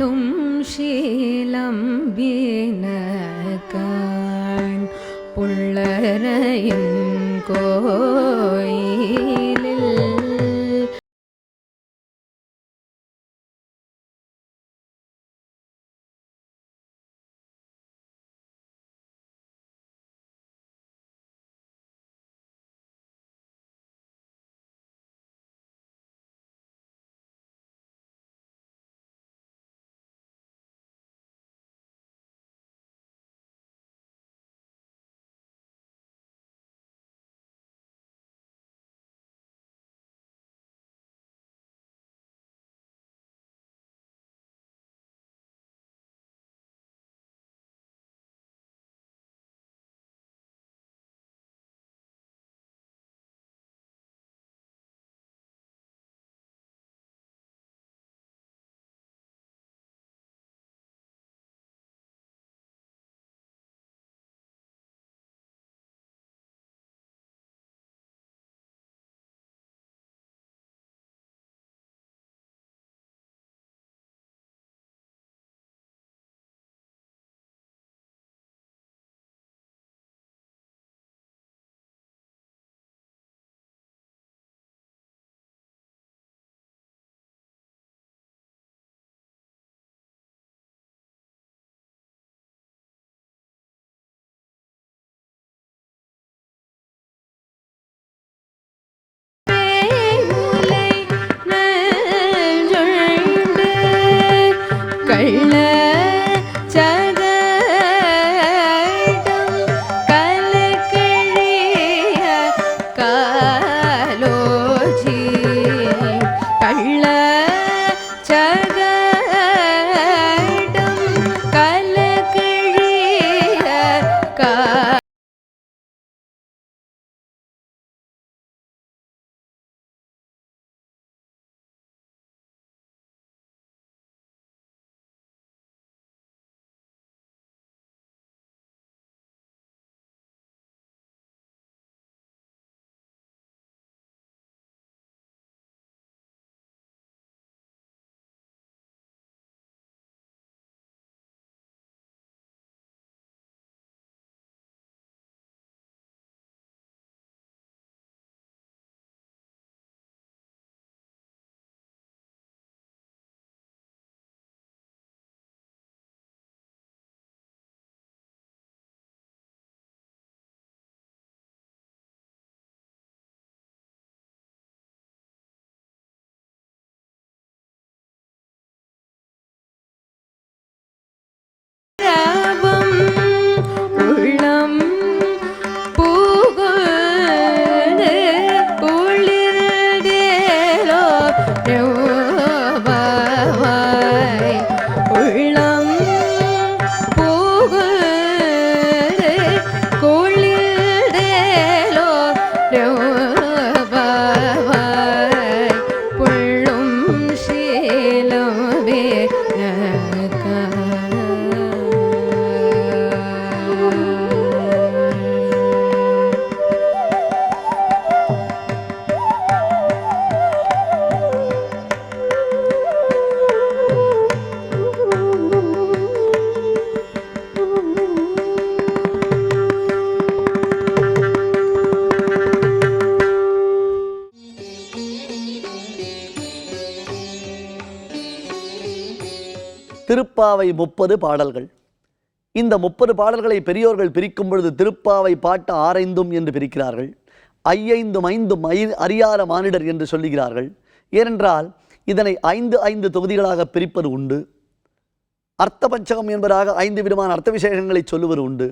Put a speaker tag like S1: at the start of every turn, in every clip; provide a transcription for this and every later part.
S1: അരുളും ശീലം വീണകാൺ പുള്ളരയും കോയി Yeah.
S2: திருப்பாவை முப்பது பாடல்கள். இந்த முப்பது பாடல்களை பெரியோர்கள் பிரிக்கும் பொழுது திருப்பாவை பாட்டு ஆரைந்தும் என்று பிரிக்கிறார்கள். ஐயைந்தும் ஐந்தும் ஐ அறியாத மானிடர் என்று சொல்லுகிறார்கள். ஏனென்றால் இதனை ஐந்து ஐந்து தொகுதிகளாக பிரிப்பது உண்டு. அர்த்த பஞ்சகம் என்பதாக ஐந்து விதமான அர்த்த விசேஷங்களை சொல்லுவது உண்டு.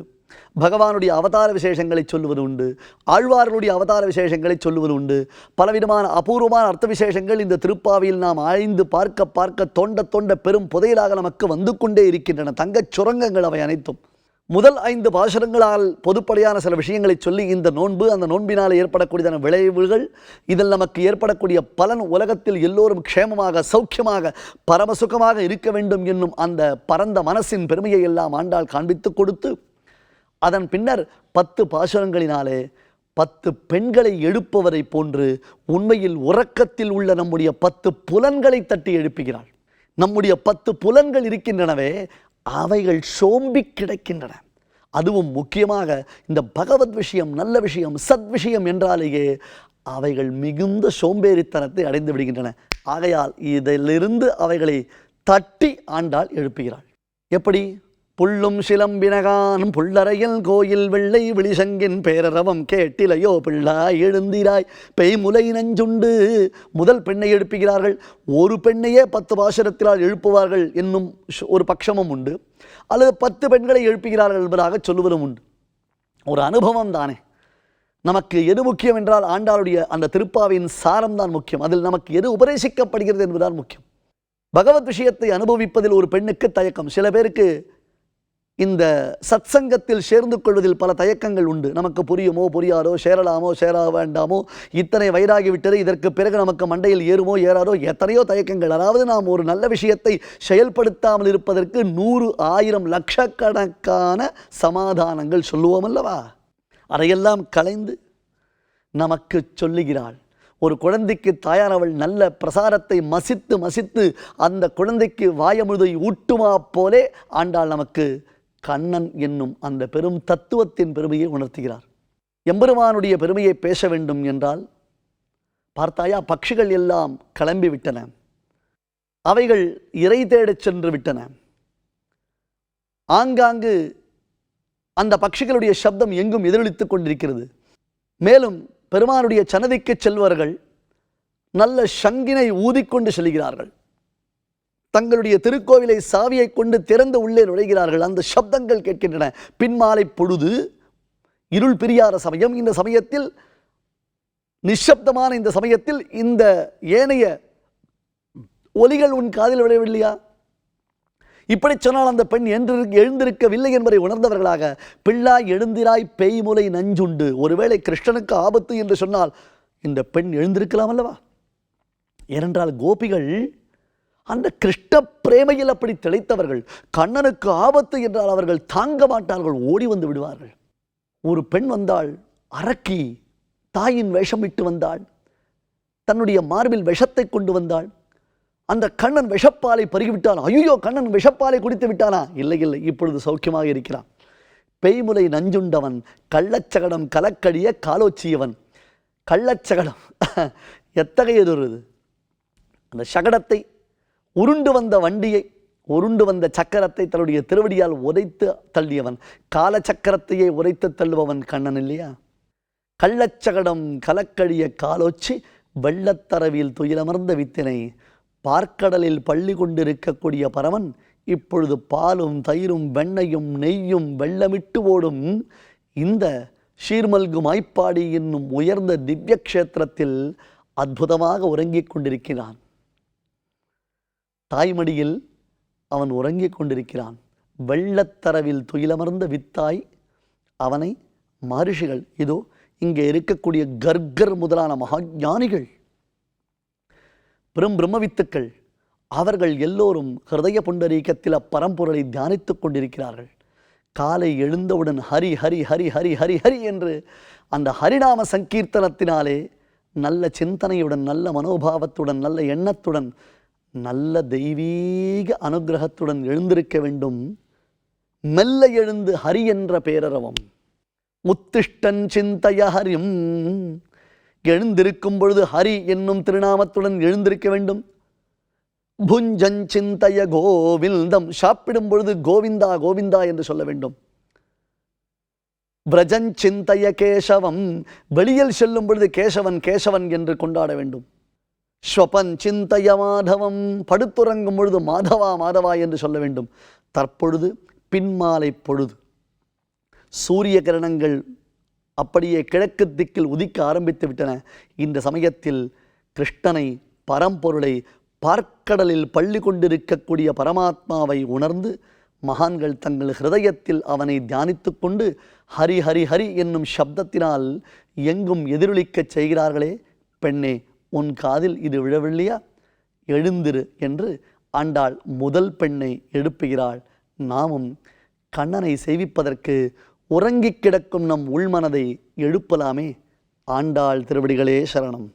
S2: பகவானுடைய அவதார விசேஷங்களை சொல்லுவது உண்டு. ஆழ்வார்களுடைய அவதார விசேஷங்களை சொல்லுவது உண்டு. பலவிதமான அபூர்வமான அர்த்த விசேஷங்கள் இந்த திருப்பாவையில் நாம் ஆய்ந்து பார்க்க பார்க்க தோண்ட தோண்ட பெரும் புதையலாக நமக்கு வந்து கொண்டே இருக்கின்றன. தங்கச் சுரங்கங்கள் அவை அனைத்தும். முதல் ஐந்து பாசுரங்களால் பொதுப்படையான சில விஷயங்களை சொல்லி இந்த நோன்பு அந்த நோன்பினால் ஏற்படக்கூடியதான விளைவுகள் இதில் நமக்கு ஏற்படக்கூடிய பலன் உலகத்தில் எல்லோரும் க்ஷேமமாக சௌக்கியமாக பரமசுகமாக இருக்க வேண்டும் என்னும் அந்த பரந்த மனசின் பெருமையை எல்லாம் ஆண்டாள் காண்பித்து கொடுத்து அதன் பின்னர் பத்து பாசுரங்களினாலே பத்து பெண்களை எழுப்பவரை போன்று உண்மையில் உறக்கத்தில் உள்ள நம்முடைய பத்து புலன்களை தட்டி எழுப்புகிறாள். நம்முடைய பத்து புலன்கள் இருக்கின்றனவே அவைகள் சோம்பி கிடக்கின்றன. அதுவும் முக்கியமாக இந்த பகவத் விஷயம் நல்ல விஷயம் சத் விஷயம் என்றாலேயே அவைகள் மிகுந்த சோம்பேறித்தனத்தை அடைந்து விடுகின்றன. ஆகையால் இதிலிருந்து அவைகளை தட்டி ஆண்டாள் எழுப்புகிறாள். எப்படி? புள்ளும் சிலம்பினகானும் புள்ளறையில் கோயில் வெள்ளை விழிசங்கின் பேரரவம் கேட்டிலையோ பிள்ளாய் எழுந்திராய் பெய்முலை நஞ்சுண்டு. முதல் பெண்ணை எழுப்புகிறார்கள். ஒரு பெண்ணையே பத்து பாசுரத்தினால் எழுப்புவார்கள் என்னும் ஒரு பட்சமும் உண்டு. அல்லது பத்து பெண்களை எழுப்புகிறார்கள் என்பதாக சொல்லுவதும் உண்டு. ஒரு அனுபவம் தானே. நமக்கு எது முக்கியம் என்றால் ஆண்டாளுடைய அந்த திருப்பாவின் சாரம் தான் முக்கியம். அதில் நமக்கு எது உபதேசிக்கப்படுகிறது என்பதுதான் முக்கியம். பகவத் விஷயத்தை அனுபவிப்பதில் ஒரு பெண்ணுக்கு தயக்கம். சில பேருக்கு இந்த சத்சங்கத்தில் சேர்ந்து கொள்வதில் பல தயக்கங்கள் உண்டு. நமக்கு புரியுமோ புரியாரோ சேரலாமோ சேர வேண்டாமோ இத்தனை வயதாகி விட்டது இதற்கு பிறகு நமக்கு மண்டையில் ஏறுமோ ஏறாதோ எத்தனையோ தயக்கங்கள். அதாவது நாம் ஒரு நல்ல விஷயத்தை செயல்படுத்தாமல் இருப்பதற்கு நூறு ஆயிரம் லட்சக்கணக்கான சமாதானங்கள் சொல்லுவோம் அல்லவா? அதையெல்லாம் கலைந்து நமக்கு சொல்லுகிறாள். ஒரு குழந்தைக்கு தாயார் அவள் நல்ல பிரசாரத்தை மசித்து மசித்து அந்த குழந்தைக்கு வாயமுதை ஊட்டுமா போலே ஆண்டாள் நமக்கு கண்ணன் என்னும் அந்த பெரும் தத்துவத்தின் பெருமையை உணர்த்துகிறார். எம்பெருமானுடைய பெருமையை பேச வேண்டும் என்றால் பார்த்தாயா பட்சிகள் எல்லாம் கிளம்பி விட்டன. அவைகள் இறை தேடச் சென்று விட்டன. ஆங்காங்கு அந்த பட்சிகளுடைய சப்தம் எங்கும் எதிரொலித்துக் கொண்டிருக்கிறது. மேலும் பெருமானுடைய சன்னதிக்கு செல்வர்கள் நல்ல சங்கினை ஊதிக்கொண்டு செல்கிறார்கள். தங்களுடைய திருக்கோவிலை சாவியை கொண்டு திறந்து உள்ளே நுழைகிறார்கள். அந்த சப்தங்கள் கேட்கின்றன. பின்மாலை பொழுது இருள் பிரியாத சமயம். இந்த சமயத்தில் நிஷப்தமான இந்த சமயத்தில் இந்த ஏனைய ஒலிகள் உன் காதில் விழவில்லையா? இப்படி சொன்னால் அந்த பெண் என்று எழுந்திருக்கவில்லை என்பதை உணர்ந்தவர்களாக பிள்ளாய் எழுந்திராய் பேய்முலை நஞ்சுண்டு. ஒருவேளை கிருஷ்ணனுக்கு ஆபத்து என்று சொன்னால் இந்த பெண் எழுந்திருக்கலாம் அல்லவா? ஏனென்றால் கோபிகள் அந்த கிருஷ்ண பிரேமையில் அப்படி திளைத்தவர்கள் கண்ணனுக்கு ஆபத்து என்றால் அவர்கள் தாங்க மாட்டார்கள் ஓடி வந்து விடுவார்கள். ஒரு பெண் வந்தாள் அரக்கி தாயின் வேஷமிட்டு வந்தாள் தன்னுடைய மார்பில் விஷத்தை கொண்டு வந்தாள் அந்த கண்ணன் விஷப்பாலை பருகிவிட்டான். ஐயோ கண்ணன் விஷப்பாலை குடித்து விட்டானா? இல்லை இல்லை இப்பொழுது சௌக்கியமாக இருக்கிறான். பேய்முலை நஞ்சுண்டவன் கள்ளச்சகடம் கலக்கடிய காலோச்சியவன். கள்ளச்சகடம் எத்தகையதொரு இது? அந்த சகடத்தை உருண்டு வந்த வண்டியை உருண்டு வந்த சக்கரத்தை தன்னுடைய திருவடியால் உதைத்து தள்ளியவன் கால சக்கரத்தையே உதைத்து தள்ளுபவன் கண்ணன் இல்லையா? கள்ளச்சகடம் கலக்கழிய காலோச்சி வெள்ளத்தரவில் துயிலமர்ந்த வித்தினை பார்க்கடலில் பள்ளி கொண்டிருக்கக்கூடிய பரமன் இப்பொழுது பாலும் தயிரும் வெண்ணையும் நெய்யும் வெள்ளமிட்டு ஓடும். இந்த ஷீர்மல்கு மாய்ப்பாடி என்னும் உயர்ந்த திவ்ய க்ஷேத்திரத்தில் அற்புதமாக உறங்கிக் கொண்டிருக்கிறான். தாய்மடியில் அவன் உறங்கிக் கொண்டிருக்கிறான். வெள்ளத்தரவில் துயிலமர்ந்த வித்தாய் அவனை மகரிஷிகள் இதோ இங்கே இருக்கக்கூடிய கர்கர் முதலான மகா ஞானிகள் பெரும் பிரம்மவித்துக்கள் அவர்கள் எல்லோரும் ஹிருதய புண்டரீகத்தில் அப்பரம்பொருளை தியானித்துக் கொண்டிருக்கிறார்கள். காலை எழுந்தவுடன் ஹரி ஹரி ஹரி ஹரி ஹரி ஹரி என்று அந்த ஹரிநாம சங்கீர்த்தனத்தினாலே நல்ல சிந்தனையுடன் நல்ல மனோபாவத்துடன் நல்ல எண்ணத்துடன் நல்ல தெய்வீக அனுகிரகத்துடன் எழுந்திருக்க வேண்டும். மெல்ல எழுந்து ஹரி என்ற பேரரவம். உத்திஷ்டன் சிந்தைய ஹரிம். எழுந்திருக்கும் பொழுது ஹரி என்னும் திருநாமத்துடன் எழுந்திருக்க வேண்டும். புஞ்சன் சிந்தைய கோவிந்தம். சாப்பிடும் பொழுது கோவிந்தா கோவிந்தா என்று சொல்ல வேண்டும். பிரஜன் சிந்தைய கேசவம். வெளியில் செல்லும் பொழுது கேசவன் கேசவன் என்று கொண்டாட வேண்டும். ஸ்வபன் சிந்தைய மாதவம் படுத்துறங்கும் பொழுது மாதவா மாதவா என்று சொல்ல வேண்டும். தற்பொழுது பின்மாலை பொழுது. சூரிய கிரணங்கள் அப்படியே கிழக்கு திக்கில் உதிக்க ஆரம்பித்து விட்டன. இந்த சமயத்தில் கிருஷ்ணனை பரம்பொருளை பார்க்கடலில் பள்ளி கொண்டிருக்கக்கூடிய பரமாத்மாவை உணர்ந்து மகான்கள் தங்கள் ஹிருதயத்தில் அவனை தியானித்து கொண்டு ஹரி ஹரி ஹரி என்னும் சப்தத்தினால் எங்கும் எதிரொலிக்கச் செய்கிறார்களே பெண்ணே உன் காதில் இது விழவில்லையா? எழுந்திரு என்று ஆண்டாள் முதல் பெண்ணை எழுப்புகிறாள். நாமும் கண்ணனை செய்விப்பதற்கு உறங்கிக் கிடக்கும் நம் உள்மனதை எழுப்பலாமே. ஆண்டாள் திருவடிகளே சரணம்.